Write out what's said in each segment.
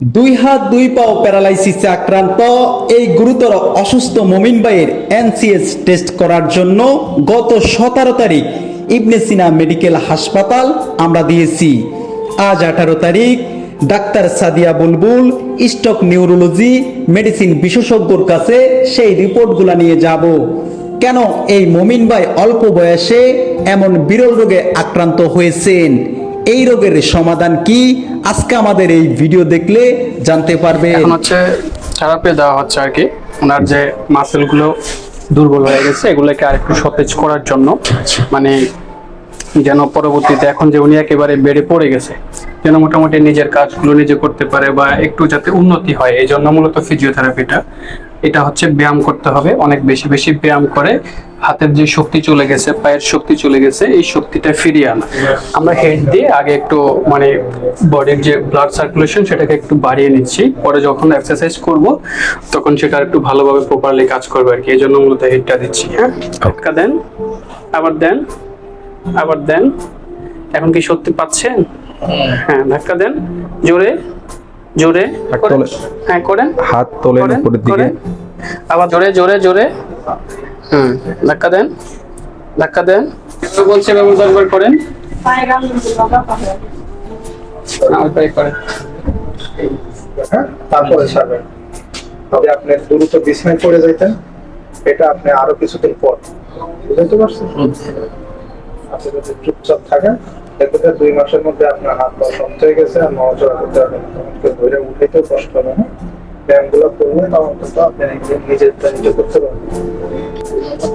দুই হাত, দুই পাও প্যারালাইসিসে আক্রান্ত। এই গুরুতর অসুস্থ মমিন ভাইয়ের এনসিএস টেস্ট করার জন্য গত সতেরো তারিখ ইবনে সিনা মেডিকেল হাসপাতাল আমরা দিয়েছি। আজ আঠারো তারিখ, doctor Sadia Bulbul, stroke neurology, medicine বিশেষজ্ঞর কাছে সেই রিপোর্টগুলো নিয়ে যাব। কেন এই মমিন ভাই অল্প বয়সে এমন বিরল রোগে আক্রান্ত হয়েছেন? এই রোগের সমাধান কি? আজকে আমাদের এই ভিডিও দেখলে জানতে পারবে এখন হচ্ছে থেরাপি দেওয়া হচ্ছে আর কি। ওনার যে মাসেলগুলো দুর্বল হয়ে গেছে এগুলোকে আরেকটু সতেজ করার জন্য। মানে যেন পরবর্তীতে এখন যে উনি একেবারে বেড়ে পড়ে গেছে যেন মোটামুটি নিজের কাজগুলো নিজে করতে পারে বা একটু যাতে উন্নতি হয় এই জন্য মূলত ফিজিওথেরাপিটা এটা হচ্ছে ব্যায়াম করতে হবে। অনেক বেশি বেশি ব্যায়াম করে হাতের যে শক্তি চলে গেছে পায়ের শক্তি চলে গেছে এই শক্তিটা ফিরিয়ে আনা। আমরা হেড দিয়ে আগে একটু মানে বডির যে ব্লাড সার্কুলেশন সেটাকে একটু বাড়িয়ে নিচ্ছি। পরে যখন এক্সারসাইজ করব তখন সেটা একটু ভালোভাবে প্রপারলি কাজ করবে আর কি। এই জন্য মূলত হেডটা দিচ্ছি হ্যাঁ? ধাক্কা দেন আবার দেন আবার দেন। এখন কি সত্যি পাচ্ছেন? হ্যাঁ ধাক্কা দেন জোরে। জোরে হাত তোলে। হ্যাঁ করেন। হাত তোলেন উপরের দিকে। আবার জোরে জোরে জোরে। হুম ধাক্কা দেন। ধাক্কা দেন। একটু বলছে এবার দশবার করেন। করেন। হ্যাঁ তারপরে ছাড়বেন। তবে আপনি দ্রুত বিছনায় পড়ে যাইতেন। এটা আপনি আরও কিছুদিন পর। বুঝতে পারছেন? আপনি যদি চুপচাপ থাকেন দুই মাসের মধ্যে আপনার হাত পা শক্ত হয়ে গেছে আর নড়াচড়া করতে পারবেন। ধরে উঠাইতেও কষ্ট হবে না। ব্যায়ামগুলো করলে তখন কিন্তু আপনি নিজে নিজের নিজে করতে পারবেন।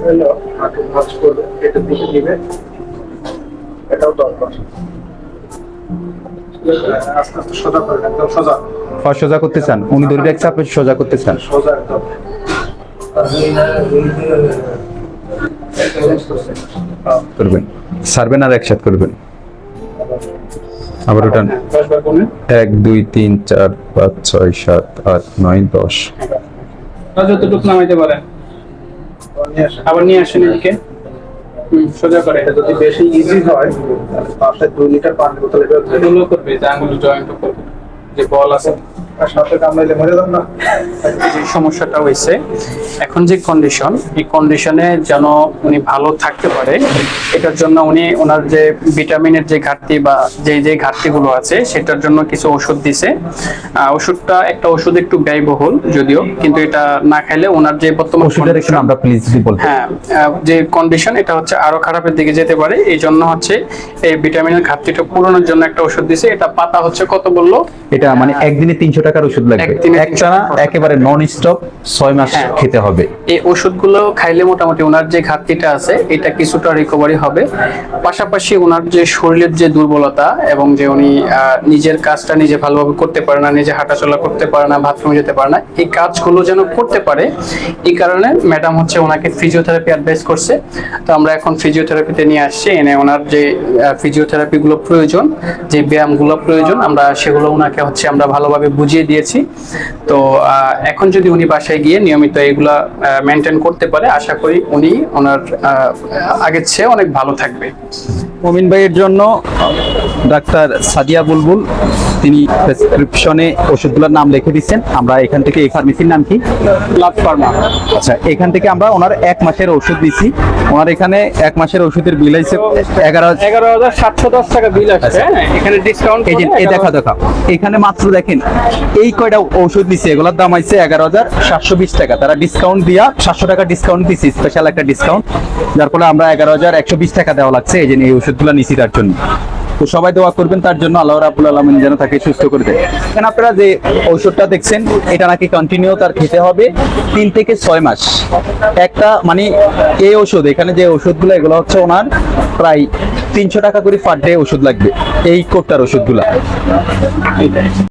হলো হাঁটু ভাঁজ করবে এটা দিকে নিবে এটাও দরকার। আস্তে আস্তে সোজা করেন একদম সোজা। সোজা করতে চান? উনি ধরে রাখছে আপনি সোজা করতে চান? সোজা একদম। করবেন। সারবেন আর একসাথে করবেন। আবার ওটা হ্যাঁ এক দুই তিন চার পাঁচ ছয় সাত আট নয় দশ। যতটুকু নামাইতে পারেন। আবার নিয়ে আসেন এদিকে। হুম সোজা করে। এটা যদি বেশি ইজি হয় তাহলে পাশে দুই লিটার পানির বোতলে করবে যে আঙুল জয়েন্ট করবে। যে বল আছে। যে সমস্যাটা হয়েছে এখন যে কন্ডিশন এই কন্ডিশনে যেন উনি ভালো থাকতে পারে এটার জন্য উনি ওনার যে ভিটামিনের যে ঘাটতি বা যে যে ঘাটতিগুলো আছে সেটার জন্য কিছু ওষুধ দিছে। ওষুধটা একটা ওষুধ একটু ব্যয়বহুল যদিও কিন্তু এটা না খাইলে ওনার যে বর্তমান আমরা প্লিজ হ্যাঁ যে কন্ডিশন এটা হচ্ছে আরও খারাপের দিকে যেতে পারে। এই জন্য হচ্ছে এই ভিটামিনের ঘাটতিটা পূরণের জন্য একটা ওষুধ দিছে। এটা পাতা হচ্ছে কত বলল? এটা মানে একদিনে তিনশো টাকার ওষুধ লাগবে। একদিনে 300 একটানা একেবারে নন স্টপ ছয় মাস হ্যাঁ। খেতে হবে। এই ওষুধগুলো খাইলে মোটামুটি ওনার যে ঘাটতিটা আছে এটা কিছুটা রিকভারি হবে। পাশাপাশি ওনার যে শরীরের যে দুর্বলতা এবং যে উনি নিজের কাজটা নিজে ভালোভাবে করতে পারে না নিজে হাঁটাচলা করতে পারে না বাথরুমে যেতে পারে না এই কাজগুলো যেন করতে পারে এই কারণে ম্যাডাম হচ্ছে ওনাকে ফিজিওথেরাপি অ্যাডভাইস করছে। তো আমরা এখন ফিজিওথেরাপিতে নিয়ে আসছি এনে ওনার যে ফিজিওথেরাপি গুলো প্রয়োজন যে ব্যায়ামগুলো প্রয়োজন আমরা সেগুলো ওনাকে হচ্ছে আমরা ভালোভাবে বুঝিয়ে দিয়েছি। তো এখন যদি উনি বাসায় গিয়ে নিয়মিত এগুলা মেনটেন করতে পারে, আশা করি উনি ওনার আগের চেয়ে অনেক ভালো থাকবে। মমিন ভাইয়ের জন্য ডাক্তার সাদিয়া বুলবুল তিনি প্রেসক্রিপশনে ওষুধগুলোর নাম লিখে দিচ্ছেন। আমরা এখান থেকে এই ফার্মেসির নাম কি? Love pharma. আচ্ছা এখান থেকে আমরা ওনার এক মাসের ওষুধ দিছি ওনার এখানে এক মাসের ওষুধের বিল হয়েছে এগারো এগারো হাজার সাতশো দশ টাকা বিল আছে হ্যাঁ? এখানে ডিসকাউন্ট এই যে এই দেখা দেখা। এখানে মাত্র দেখেন এই কয়টা ওষুধ দিছে এগুলোর দাম আছে এগারো হাজার সাতশো বিশ টাকা। তারা ডিসকাউন্ট দিয়া সাতশো টাকা ডিসকাউন্ট দিছে স্পেশাল একটা ডিসকাউন্ট যার ফলে আমরা এগারো হাজার একশো বিশ টাকা দেওয়া লাগছে। এই যে এই ওষুধগুলো নিছি তার জন্য। তো সবাই দোয়া করবেন, তার জন্য আল্লাহ রাবুল আলমিন যেন তাকে সুস্থ করে দেয়। আপনারা যে ঔষধটা দেখছেন, এটা নাকি কন্টিনিউ তার খেতে হবে তিন থেকে ছয় মাস। একটা মানে এই ওষুধ এখানে যে ওষুধগুলো এগুলো হচ্ছে ওনার প্রায় তিনশো টাকা করে পার ডে ওষুধ লাগবে, এই কোটটার ওষুধগুলা